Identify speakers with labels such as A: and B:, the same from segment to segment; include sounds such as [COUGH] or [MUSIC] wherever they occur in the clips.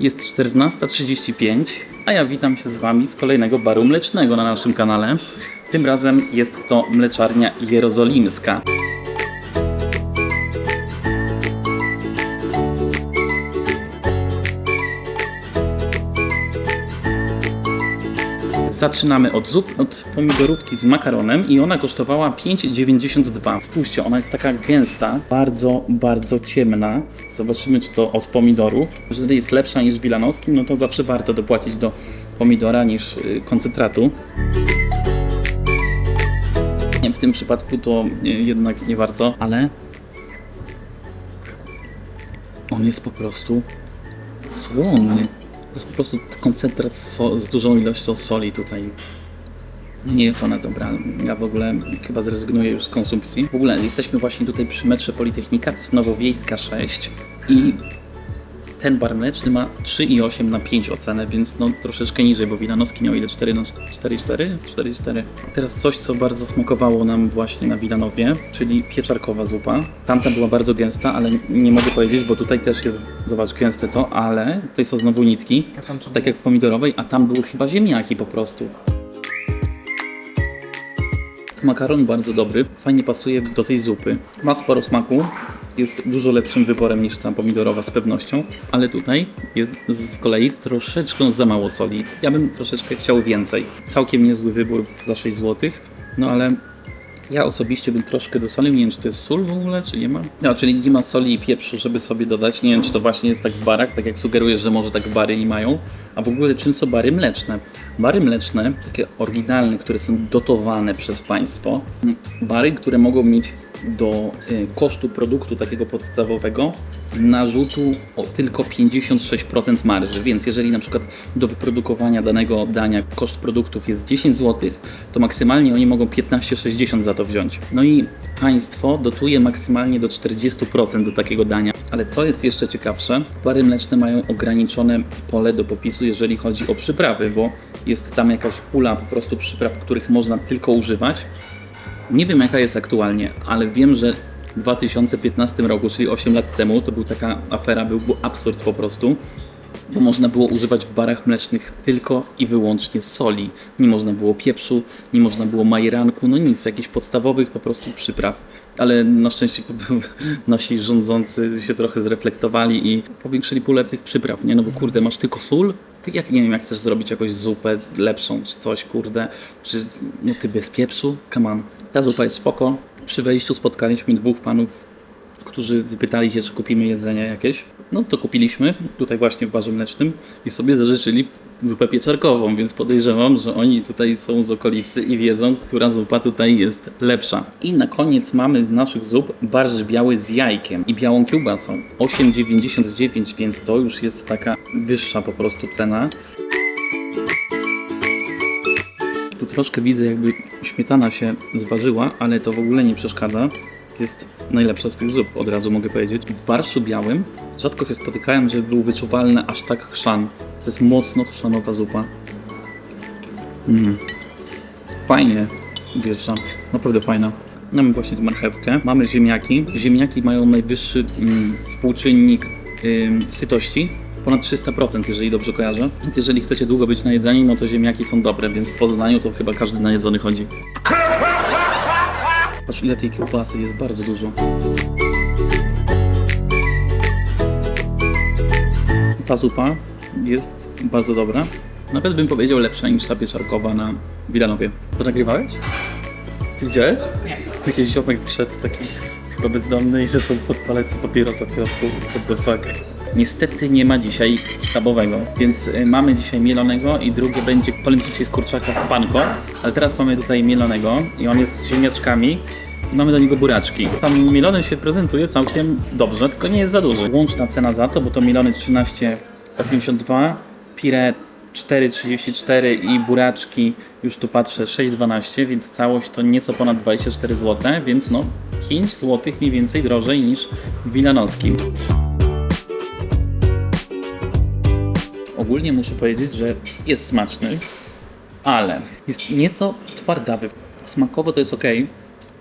A: Jest 14.35, a ja witam się z Wami z kolejnego baru mlecznego na naszym kanale. Tym razem jest to mleczarnia jerozolimska. Zaczynamy od zup, od pomidorówki z makaronem i ona kosztowała 5,92. Spójrzcie, ona jest taka gęsta, bardzo, bardzo ciemna. Zobaczymy, czy to od pomidorów. Jeżeli jest lepsza niż wilanowskim, no to zawsze warto dopłacić do pomidora niż y, koncentratu. W tym przypadku to y, jednak nie warto, ale on jest po prostu słony. Jest po prostu koncentrat so, z dużą ilością soli tutaj. Nie jest ona dobra. Ja w ogóle chyba zrezygnuję już z konsumpcji. W ogóle jesteśmy właśnie tutaj przy metrze Politechnika, to jest Nowowiejska 6 i ten bar mleczny ma 3,8 na 5 ocenę, więc no troszeczkę niżej, bo Wilanowski miał ile? 4 na 4,4? 4,4. Teraz coś, co bardzo smakowało nam właśnie na Wilanowie, czyli pieczarkowa zupa. Tamta była bardzo gęsta, ale nie mogę powiedzieć, bo tutaj też jest, zobacz, gęste to, ale tutaj są znowu nitki, tak jak w pomidorowej, a tam były chyba ziemniaki po prostu. Makaron bardzo dobry, fajnie pasuje do tej zupy. Ma sporo smaku, jest dużo lepszym wyborem niż ta pomidorowa z pewnością, ale tutaj jest z kolei troszeczkę za mało soli. Ja bym troszeczkę chciał więcej. Całkiem niezły wybór za 6 zł, no ale ja osobiście bym troszkę dosolił. Nie wiem, czy to jest sól w ogóle, czy nie ma. No, czyli nie ma soli i pieprzu, żeby sobie dodać. Nie wiem, czy to właśnie jest tak w barach, tak jak sugerujesz, że może tak bary nie mają. A w ogóle czym są bary mleczne? Bary mleczne, takie oryginalne, które są dotowane przez państwo. Bary, które mogą mieć do y, kosztu produktu takiego podstawowego narzutu o tylko 56% marży. Więc jeżeli na przykład do wyprodukowania danego dania koszt produktów jest 10 zł, to maksymalnie oni mogą 15,60 za to wziąć. No i państwo dotuje maksymalnie do 40% do takiego dania. Ale co jest jeszcze ciekawsze, bary mleczne mają ograniczone pole do popisu, jeżeli chodzi o przyprawy, bo jest tam jakaś pula po prostu przypraw, których można tylko używać. Nie wiem jaka jest aktualnie, ale wiem, że w 2015 roku, czyli 8 lat temu, to był taka afera, był, był absurd po prostu, bo można było używać w barach mlecznych tylko i wyłącznie soli. Nie można było pieprzu, nie można było majeranku, no nic, jakichś podstawowych po prostu przypraw. Ale na szczęście [LAUGHS] nasi rządzący się trochę zreflektowali i powiększyli pulę tych przypraw, nie? No bo kurde, masz tylko sól? Ty jak nie wiem, jak chcesz zrobić jakąś zupę lepszą czy coś, kurde, czy no ty bez pieprzu? Come on. Ta zupa jest spoko. Przy wejściu spotkaliśmy dwóch panów którzy pytali się, czy kupimy jedzenie jakieś. No to kupiliśmy tutaj właśnie w barze mlecznym i sobie zażyczyli zupę pieczarkową, więc podejrzewam, że oni tutaj są z okolicy i wiedzą, która zupa tutaj jest lepsza. I na koniec mamy z naszych zup barszcz biały z jajkiem i białą kiełbasą. 8,99, więc to już jest taka wyższa po prostu cena. Tu troszkę widzę, jakby śmietana się zważyła, ale to w ogóle nie przeszkadza. Jest najlepsza z tych zup, od razu mogę powiedzieć. W barszczu białym rzadko się spotykałem, żeby był wyczuwalny aż tak chrzan. To jest mocno chrzanowa zupa. Mm. Fajnie wjeżdża, naprawdę fajna. Mamy właśnie tu marchewkę, mamy ziemniaki. Ziemniaki mają najwyższy mm, współczynnik ym, sytości, ponad 300%, jeżeli dobrze kojarzę. Więc jeżeli chcecie długo być najedzeni, no to ziemniaki są dobre, więc w Poznaniu to chyba każdy najedzony chodzi. Patrz ile tej kiełbasy jest bardzo dużo. Ta zupa jest bardzo dobra. Nawet bym powiedział lepsza niż ta pieczarkowa na Wilanowie. To nagrywałeś? Ty widziałeś? Nie. Jakiś ziomek wszedł taki chyba bezdomny i zaczął podpalać z papierosa w środku. What the fuck. Niestety nie ma dzisiaj schabowego, więc y, mamy dzisiaj mielonego i drugie będzie polędwicie z kurczaka w panko, ale teraz mamy tutaj mielonego i on jest z ziemniaczkami Mamy do niego buraczki. Sam mielony się prezentuje całkiem dobrze, tylko nie jest za duży. Łączna cena za to, bo to mielony 13,82, pire 4,34 i buraczki już tu patrzę 6,12, więc całość to nieco ponad 24 zł, więc no 5 zł mniej więcej drożej niż w Wilanowskim. Ogólnie muszę powiedzieć, że jest smaczny, ale jest nieco twardawy. Smakowo to jest ok.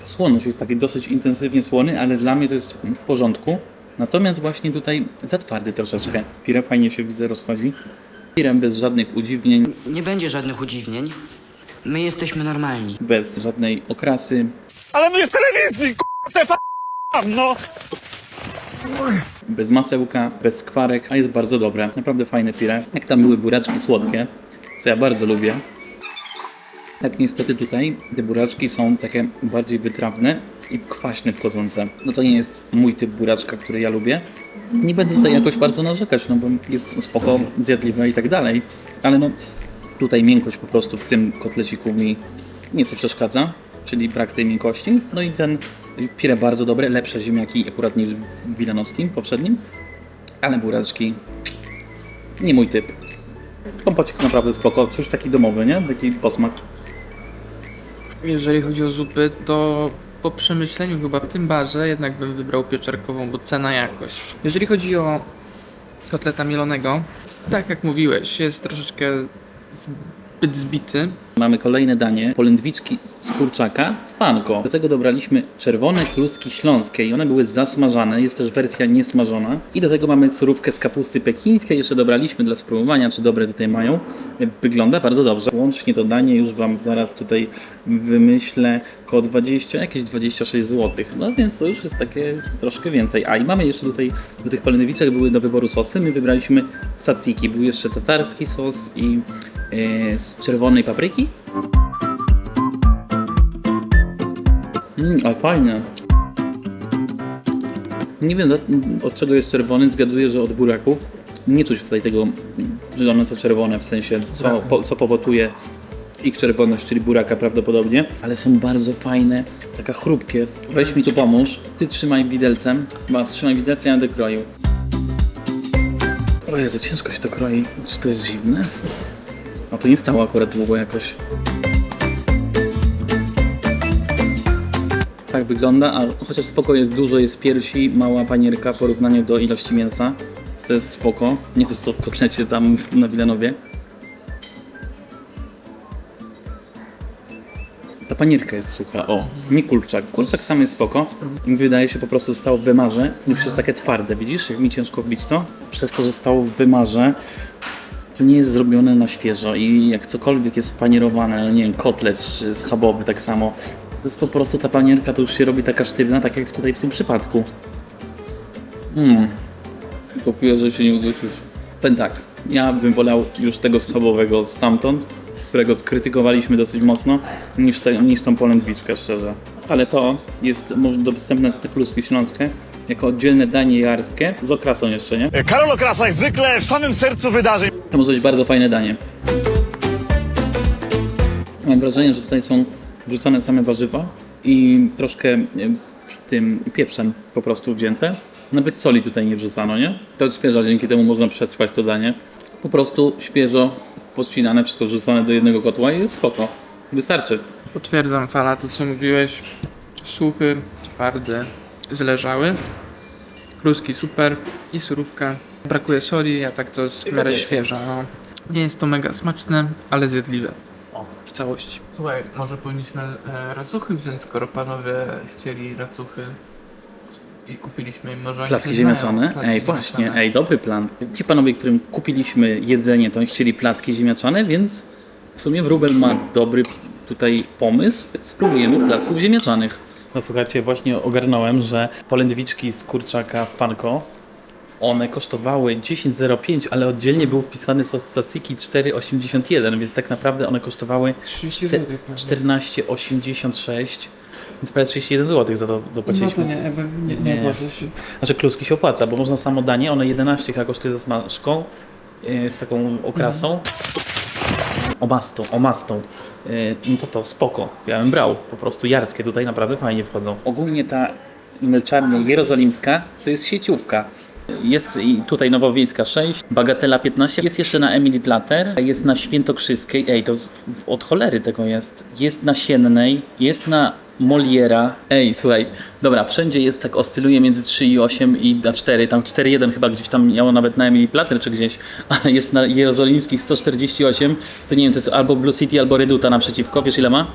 A: Ta słoność jest taki dosyć intensywnie słony, ale dla mnie to jest w porządku. Natomiast właśnie tutaj za twardy troszeczkę. Pire fajnie się widzę rozchodzi. Pirem bez żadnych udziwnień,
B: Nie będzie żadnych udziwnień. My jesteśmy normalni.
A: bez żadnej okrasy.
C: Ale my jest telewizji, k***a, no!
A: Bez masełka, bez skwarek, a jest bardzo dobre. Naprawdę fajne pire. Jak tam były buraczki słodkie, co ja bardzo lubię. Tak niestety tutaj te buraczki są takie bardziej wytrawne i kwaśne wchodzące. No to nie jest mój typ buraczka, który ja lubię. Nie będę tutaj jakoś bardzo narzekać, no bo jest spoko, zjadliwe i tak dalej. Ale no tutaj miękkość po prostu w tym kotleciku mi nieco przeszkadza, czyli brak tej miękkości. No i ten pire bardzo dobre, lepsze ziemniaki akurat niż w wilanowskim poprzednim. Ale buraczki nie mój typ. Kompocik naprawdę spoko, coś taki domowy, nie? Taki posmak.
D: Jeżeli chodzi o zupy, to po przemyśleniu chyba w tym barze jednak bym wybrał pieczarkową, bo cena jakość. Jeżeli chodzi o kotleta mielonego, tak jak mówiłeś, jest troszeczkę zbyt zbity.
A: Mamy kolejne danie, polędwiczki z kurczaka w panko. Do tego dobraliśmy czerwone kluski śląskie i one były zasmażane, jest też wersja niesmażona. I do tego mamy surówkę z kapusty pekińskiej, jeszcze dobraliśmy dla spróbowania, czy dobre tutaj mają. Wygląda bardzo dobrze. Łącznie to danie już Wam zaraz tutaj wymyślę koło 20, jakieś 26 zł. No więc to już jest takie troszkę więcej. A i mamy jeszcze tutaj, do tych polędwiczek były do wyboru sosy, my wybraliśmy tzatziki. Był jeszcze tatarski sos i z czerwonej papryki. Mmm, ale fajne. Nie wiem od czego jest czerwony, zgaduję, że od buraków. Nie czuć tutaj tego, że one są czerwone, w sensie co, po, co powoduje ich czerwoność, czyli buraka prawdopodobnie, ale są bardzo fajne, taka chrupkie. Weź mi tu pomóż, ty trzymaj widelcem, masz, trzymaj widelcem, ja będę kroił. O Jezu, ciężko się to kroi. Czy to jest zimne? To nie stało akurat długo jakoś. Tak wygląda, a chociaż spoko jest dużo, jest piersi, mała panierka w porównaniu do ilości mięsa. To jest spoko. Nie to co w kotlecie tam na Wilanowie. Ta panierka jest sucha, o, nie kurczak. Kurczak sam jest spoko. Mi wydaje się po prostu stało w wymarze. Już jest takie twarde, widzisz, jak mi ciężko wbić to? Przez to, że w wymarze, to nie jest zrobione na świeżo i jak cokolwiek jest panierowane, no nie wiem, kotlet czy schabowy tak samo, to jest po prostu ta panierka to już się robi taka sztywna, tak jak tutaj w tym przypadku. Mmm. Kupiłem, że się nie udusisz. Powiem tak, ja bym wolał już tego schabowego stamtąd, którego skrytykowaliśmy dosyć mocno, niż, te, niż tą polędwiczkę, szczerze. Ale to jest może dostępne za te kluski śląskie, jako oddzielne danie jarskie, z okrasą jeszcze, nie?
C: Karol Okrasa jak zwykle w samym sercu wydarzeń.
A: To może być bardzo fajne danie. Mam wrażenie, że tutaj są wrzucane same warzywa i troszkę tym pieprzem po prostu wzięte. Nawet soli tutaj nie wrzucano, nie? To jest świeża, dzięki temu można przetrwać to danie. Po prostu świeżo pościnane, wszystko wrzucone do jednego kotła i jest spoko. Wystarczy.
D: Potwierdzam fala, to co mówiłeś. Suchy, twardy, zleżały. Kluski super i surówka. Brakuje soli, a tak to jest w miarę świeża. No. Nie jest to mega smaczne, ale zjadliwe. W całości. Słuchaj, może powinniśmy e, racuchy wziąć, skoro panowie chcieli racuchy i kupiliśmy im może oni
A: Placki
D: coś znają.
A: ziemniaczane?
D: Placki
A: Ej, właśnie,
D: ziemniaczane.
A: ej, dobry plan. Ci panowie, którym kupiliśmy jedzenie, to oni chcieli placki ziemniaczane, więc w sumie Wróbel ma dobry tutaj pomysł. Spróbujemy placków ziemniaczanych. No słuchajcie, właśnie ogarnąłem, że polędwiczki z kurczaka w panko, one kosztowały 10,05, ale oddzielnie był wpisany sos tzatziki 4,81, więc tak naprawdę one kosztowały
D: 30
A: czte-
D: złotych, no.
A: 14,86, więc prawie 31 zł za to
D: No
A: zapłaciliśmy.
D: to nie, nie,
A: Nie.
D: nie.
A: Znaczy kluski się opłaca, bo można samo danie, one 11 chyba kosztuje ze smażką, yy, z taką okrasą. Omastą, omastą. Yy, No to to, spoko. Ja bym brał. Po prostu jarskie tutaj naprawdę fajnie wchodzą. Ogólnie ta mleczarnia jerozolimska to jest sieciówka. Jest i tutaj Nowowiejska 6, Bagatela 15, jest jeszcze na Emily Plater, jest na Świętokrzyskiej, ej to w, od cholery tego jest, jest na Siennej, jest na Moliera, ej słuchaj, dobra, wszędzie jest tak, oscyluje między 3 i 8 i na 4, tam 4,1 chyba gdzieś tam miało nawet na Emily Plater czy gdzieś, [LAUGHS] ale jest na Jerozolimskich 148, to nie wiem, to jest albo Blue City, albo Reduta naprzeciwko, wiesz ile ma?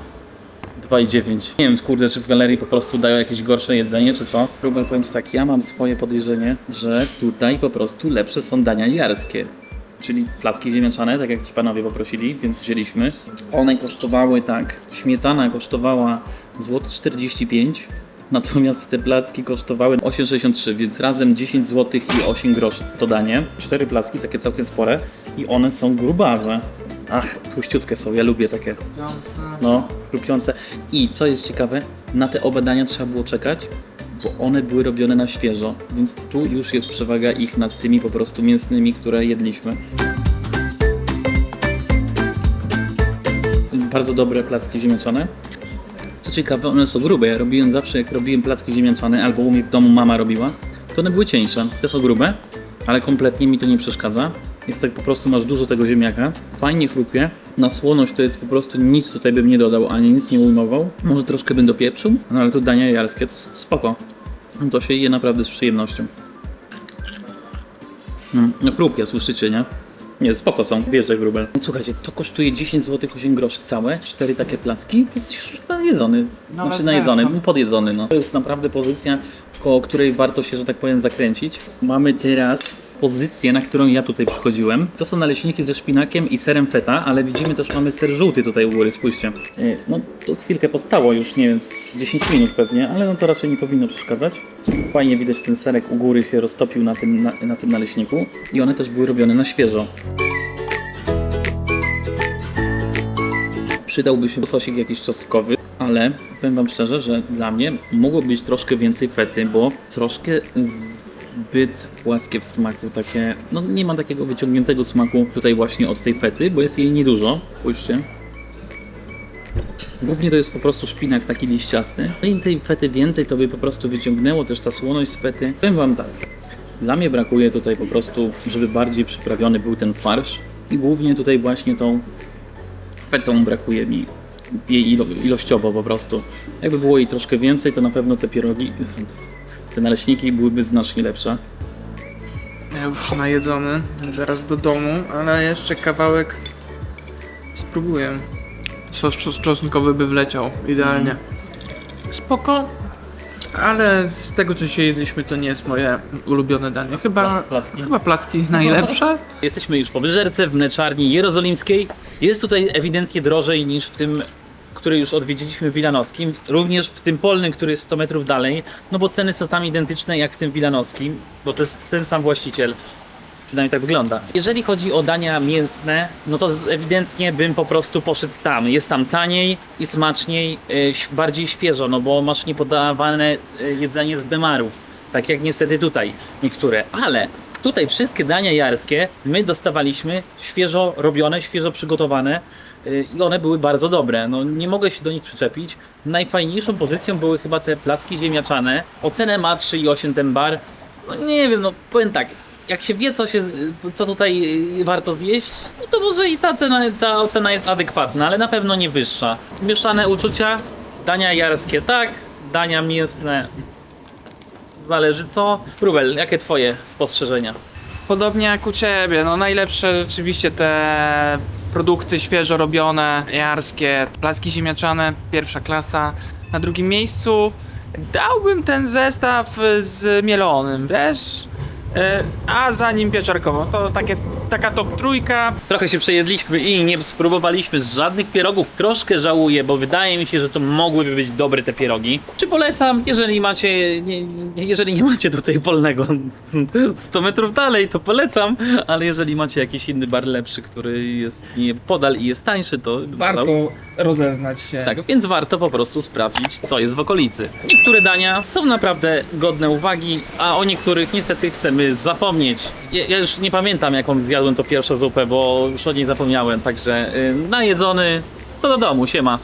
A: 2,9. Nie wiem, kurde, czy w galerii po prostu dają jakieś gorsze jedzenie, czy co? Próbuję powiedzieć tak, ja mam swoje podejrzenie, że tutaj po prostu lepsze są dania jarskie. Czyli placki ziemniaczane, tak jak ci panowie poprosili, więc wzięliśmy. One kosztowały tak, śmietana kosztowała złoty 45 Natomiast te placki kosztowały 8,63, więc razem 10 zł i 8 groszy to danie. Cztery placki, takie całkiem spore i one są grubawe. Ach, tłuściutkie są, ja lubię takie. No, chrupiące. I co jest ciekawe, na te oba dania trzeba było czekać, bo one były robione na świeżo, więc tu już jest przewaga ich nad tymi po prostu mięsnymi, które jedliśmy. Bardzo dobre placki ziemniaczane. Co ciekawe, one są grube. Ja robiłem zawsze, jak robiłem placki ziemniaczane, albo u mnie w domu mama robiła, to one były cieńsze. Te są grube, ale kompletnie mi to nie przeszkadza. Jest tak po prostu, masz dużo tego ziemniaka, fajnie chrupie. Na słoność to jest po prostu nic tutaj bym nie dodał, ani nic nie ujmował. Może troszkę bym dopieprzył, no ale to dania jarskie to spoko. To się je naprawdę z przyjemnością. Mm, No chrupie, słyszycie, nie? Nie, spoko są, wjeżdżaj wróbel. Słuchajcie, to kosztuje 10 zł 8 groszy całe, cztery takie placki, to jest już najedzony.
D: Nawet
A: znaczy najedzony,
D: męsko.
A: podjedzony. No. To jest naprawdę pozycja, koło której warto się, że tak powiem, zakręcić. Mamy teraz pozycję, na którą ja tutaj przychodziłem. To są naleśniki ze szpinakiem i serem feta, ale widzimy też mamy ser żółty tutaj u góry, spójrzcie. E, No to chwilkę postało już, nie wiem, z 10 minut pewnie, ale no to raczej nie powinno przeszkadzać. Fajnie widać ten serek u góry się roztopił na tym, na, na tym naleśniku i one też były robione na świeżo. Przydałby się sosik jakiś czosnkowy, ale powiem Wam szczerze, że dla mnie mogło być troszkę więcej fety, bo troszkę zbyt płaskie w smaku, takie, no nie ma takiego wyciągniętego smaku tutaj właśnie od tej fety, bo jest jej niedużo, spójrzcie. Głównie to jest po prostu szpinak taki liściasty. No i tej fety więcej to by po prostu wyciągnęło też ta słoność z fety. Powiem Wam tak, dla mnie brakuje tutaj po prostu, żeby bardziej przyprawiony był ten farsz i głównie tutaj właśnie tą fetą brakuje mi jej ilo ilościowo po prostu. Jakby było jej troszkę więcej, to na pewno te pierogi, [LAUGHS] te naleśniki byłyby znacznie lepsze.
D: Ja już najedzony, zaraz do domu, ale jeszcze kawałek spróbuję. Sos czos- czosnkowy by wleciał idealnie. Spoko, ale z tego co się jedliśmy to nie jest moje ulubione danie. Chyba,
A: Placki.
D: chyba platki [LAUGHS] najlepsze.
A: Jesteśmy już po wyżerce w mleczarni jerozolimskiej. Jest tutaj ewidentnie drożej niż w tym, który już odwiedziliśmy w Wilanowskim. Również w tym polnym, który jest 100 metrów dalej. No bo ceny są tam identyczne jak w tym Wilanowskim, bo to jest ten sam właściciel. Przynajmniej tak wygląda. Jeżeli chodzi o dania mięsne, no to ewidentnie bym po prostu poszedł tam. Jest tam taniej i smaczniej, ś- bardziej świeżo, no bo masz niepodawane y, jedzenie z bemarów. Tak jak niestety tutaj niektóre. Ale tutaj wszystkie dania jarskie my dostawaliśmy świeżo robione, świeżo przygotowane i one były bardzo dobre. No, nie mogę się do nich przyczepić. Najfajniejszą pozycją były chyba te placki ziemniaczane. Ocenę ma 3,8 ten bar. No nie wiem, no powiem tak, jak się wie, co, się, co tutaj y, warto zjeść, no to może i ta, cena, ta ocena jest adekwatna, ale na pewno nie wyższa. Mieszane uczucia, dania jarskie tak, dania mięsne zależy co. Rubel, jakie twoje spostrzeżenia?
D: Podobnie jak u ciebie, no najlepsze rzeczywiście te produkty świeżo robione, jarskie, placki ziemniaczane, pierwsza klasa. Na drugim miejscu dałbym ten zestaw z mielonym, wiesz? E, A za nim pieczarkową. To takie, taka top trójka.
A: Trochę się przejedliśmy i nie spróbowaliśmy żadnych pierogów. Troszkę żałuję, bo wydaje mi się, że to mogłyby być dobre te pierogi. Czy polecam? Jeżeli macie, nie, jeżeli nie macie tutaj polnego [LAUGHS] 100 metrów dalej, to polecam. Ale jeżeli macie jakiś inny bar lepszy, który jest nie podal i jest tańszy, to
D: Warto rozeznać się.
A: Tak, więc warto po prostu sprawdzić, co jest w okolicy. Niektóre dania są naprawdę godne uwagi, a o niektórych niestety chcemy zapomnieć. Ja, ja już nie pamiętam, jaką zjadłem zjadłem to pierwszą zupę, bo już o niej zapomniałem, także y, najedzony, to do domu, siema.